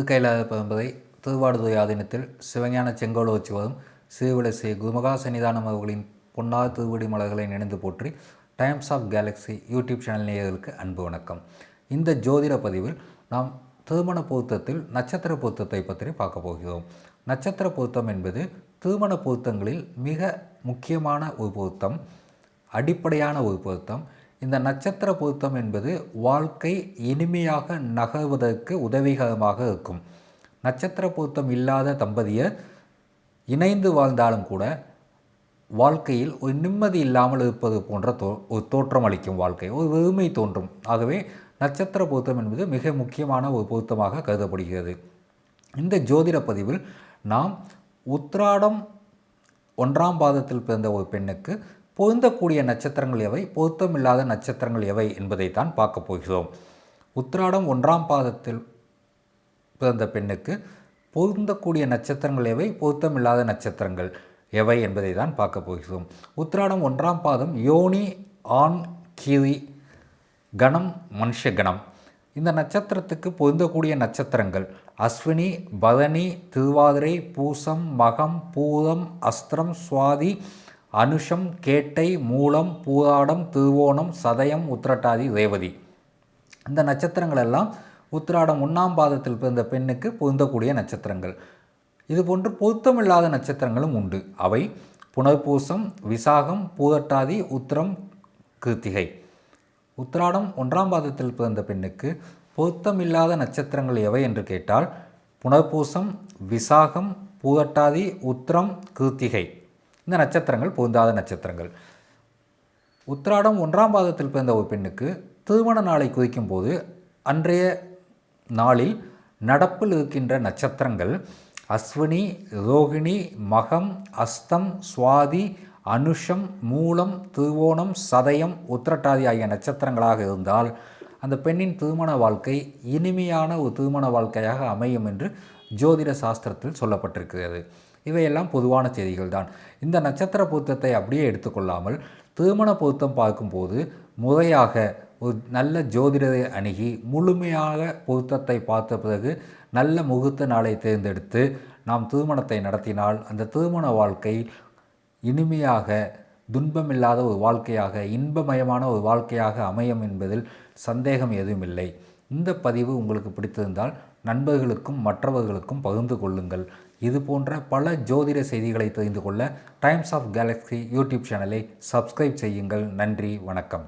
திருக்கைலாய பரம்பரை திருவாடுதுறை ஆதீனத்தில் சிவஞான செங்கோல் வச்சுவதும் சிறுவிலை ஸ்ரீ குருமகா சன்னிதானம் அவர்களின் பொன்னார் திருவடி மலர்களை நினைந்து போற்றி times of galaxy YouTube channel நேயர்களுக்கு அன்பு வணக்கம். இந்த ஜோதிட பதிவில் நாம் திருமண பொருத்தத்தில் நட்சத்திர பொருத்தத்தை பற்றி பார்க்க போகிறோம். நட்சத்திர பொருத்தம் என்பது திருமண பொருத்தங்களில் மிக முக்கியமான ஒரு பொருத்தம் அடிப்படையான ஒரு பொருத்தம். இந்த நட்சத்திர பொருத்தம் என்பது வாழ்க்கை இனிமையாக நகர்வதற்கு உதவிகரமாக இருக்கும். நட்சத்திர பொருத்தம் இல்லாத தம்பதியர் இணைந்து வாழ்ந்தாலும் கூட வாழ்க்கையில் ஒரு நிம்மதி இல்லாமல் இருப்பது போன்ற தோ ஒரு தோற்றம் அளிக்கும் வாழ்க்கை ஒரு வெறுமை தோன்றும். ஆகவே நட்சத்திர பொருத்தம் என்பது மிக முக்கியமான ஒரு பொருத்தமாக கருதப்படுகிறது. இந்த ஜோதிட பதிவில் நாம் உத்ராடம் ஒன்றாம் பாதத்தில் பிறந்த ஒரு பெண்ணுக்கு பொருந்தக்கூடிய நட்சத்திரங்கள் எவை? பொருத்தமில்லாத நட்சத்திரங்கள் எவை என்பதைத்தான் பார்க்க போகிறோம். உத்திராடம் ஒன்றாம் பாதத்தில் பிறந்த பெண்ணுக்கு பொருந்தக்கூடிய நட்சத்திரங்கள் எவை? பொருத்தமில்லாத நட்சத்திரங்கள் எவை என்பதை தான் பார்க்க போகிறோம். உத்திராடம் ஒன்றாம் பாதம் யோனி ஆண் கீரி கணம் மனுஷ கணம். இந்த நட்சத்திரத்துக்கு பொருந்தக்கூடிய நட்சத்திரங்கள் அஸ்வினி பதனி திருவாதிரை பூசம் மகம் பூதம் அஸ்திரம் சுவாதி அனுஷம் கேட்டை மூலம் பூராடம் திருவோணம் சதயம் உத்திரட்டாதி ரேவதி. இந்த நட்சத்திரங்கள் எல்லாம் உத்திராடம் ஒன்றாம் பாதத்தில் பிறந்த பெண்ணுக்கு பொருந்தக்கூடிய நட்சத்திரங்கள். இது போன்று பொருத்தமில்லாத நட்சத்திரங்களும் உண்டு. அவை புனர்பூசம் விசாகம் பூதட்டாதி உத்திரம் கிருத்திகை. உத்திராடம் ஒன்றாம் பாதத்தில் பிறந்த பெண்ணுக்கு பொருத்தமில்லாத நட்சத்திரங்கள் எவை என்று கேட்டால் புனர்பூசம் விசாகம் பூதட்டாதி உத்திரம் கிருத்திகை. இந்த நட்சத்திரங்கள் பொருந்தாத நட்சத்திரங்கள். உத்திராடம் ஒன்றாம் பாதத்தில் பிறந்த ஒரு பெண்ணுக்கு திருமண நாளை குறிக்கும் போது அன்றைய நாளில் நடப்பில் இருக்கின்ற நட்சத்திரங்கள் அஸ்வினி ரோகிணி மகம் அஸ்தம் சுவாதி அனுஷம் மூலம் திருவோணம் சதயம் உத்திரட்டாதி ஆகிய நட்சத்திரங்களாக இருந்தால் அந்த பெண்ணின் திருமண வாழ்க்கை இனிமையான ஒரு திருமண வாழ்க்கையாக அமையும் என்று ஜோதிட சாஸ்திரத்தில் சொல்லப்பட்டிருக்கிறது. இவையெல்லாம் பொதுவான செய்திகள் தான் இந்த நட்சத்திர பொருத்தத்தை அப்படியே எடுத்துக்கொள்ளாமல் திருமண பொருத்தம் பார்க்கும்போது முறையாக ஒரு நல்ல ஜோதிடரை அணுகி முழுமையாக பொருத்தத்தை பார்த்த பிறகு நல்ல முகூர்த்த நாளை தேர்ந்தெடுத்து நாம் திருமணத்தை நடத்தினால் அந்த திருமண வாழ்க்கை இனிமையாக துன்பமில்லாத ஒரு வாழ்க்கையாக இன்பமயமான ஒரு வாழ்க்கையாக அமையும் என்பதில் சந்தேகம் எதுவும் இல்லை. இந்த பதிவு உங்களுக்கு பிடித்திருந்தால் நண்பர்களுக்கும் மற்றவர்களுக்கும் பகிர்ந்து கொள்ளுங்கள். இது போன்ற பல ஜோதிட செய்திகளை தெரிந்து கொள்ள டைம்ஸ் ஆஃப் கேலக்ஸி யூடியூப் சேனலை சப்ஸ்கிரைப் செய்யுங்கள். நன்றி வணக்கம்.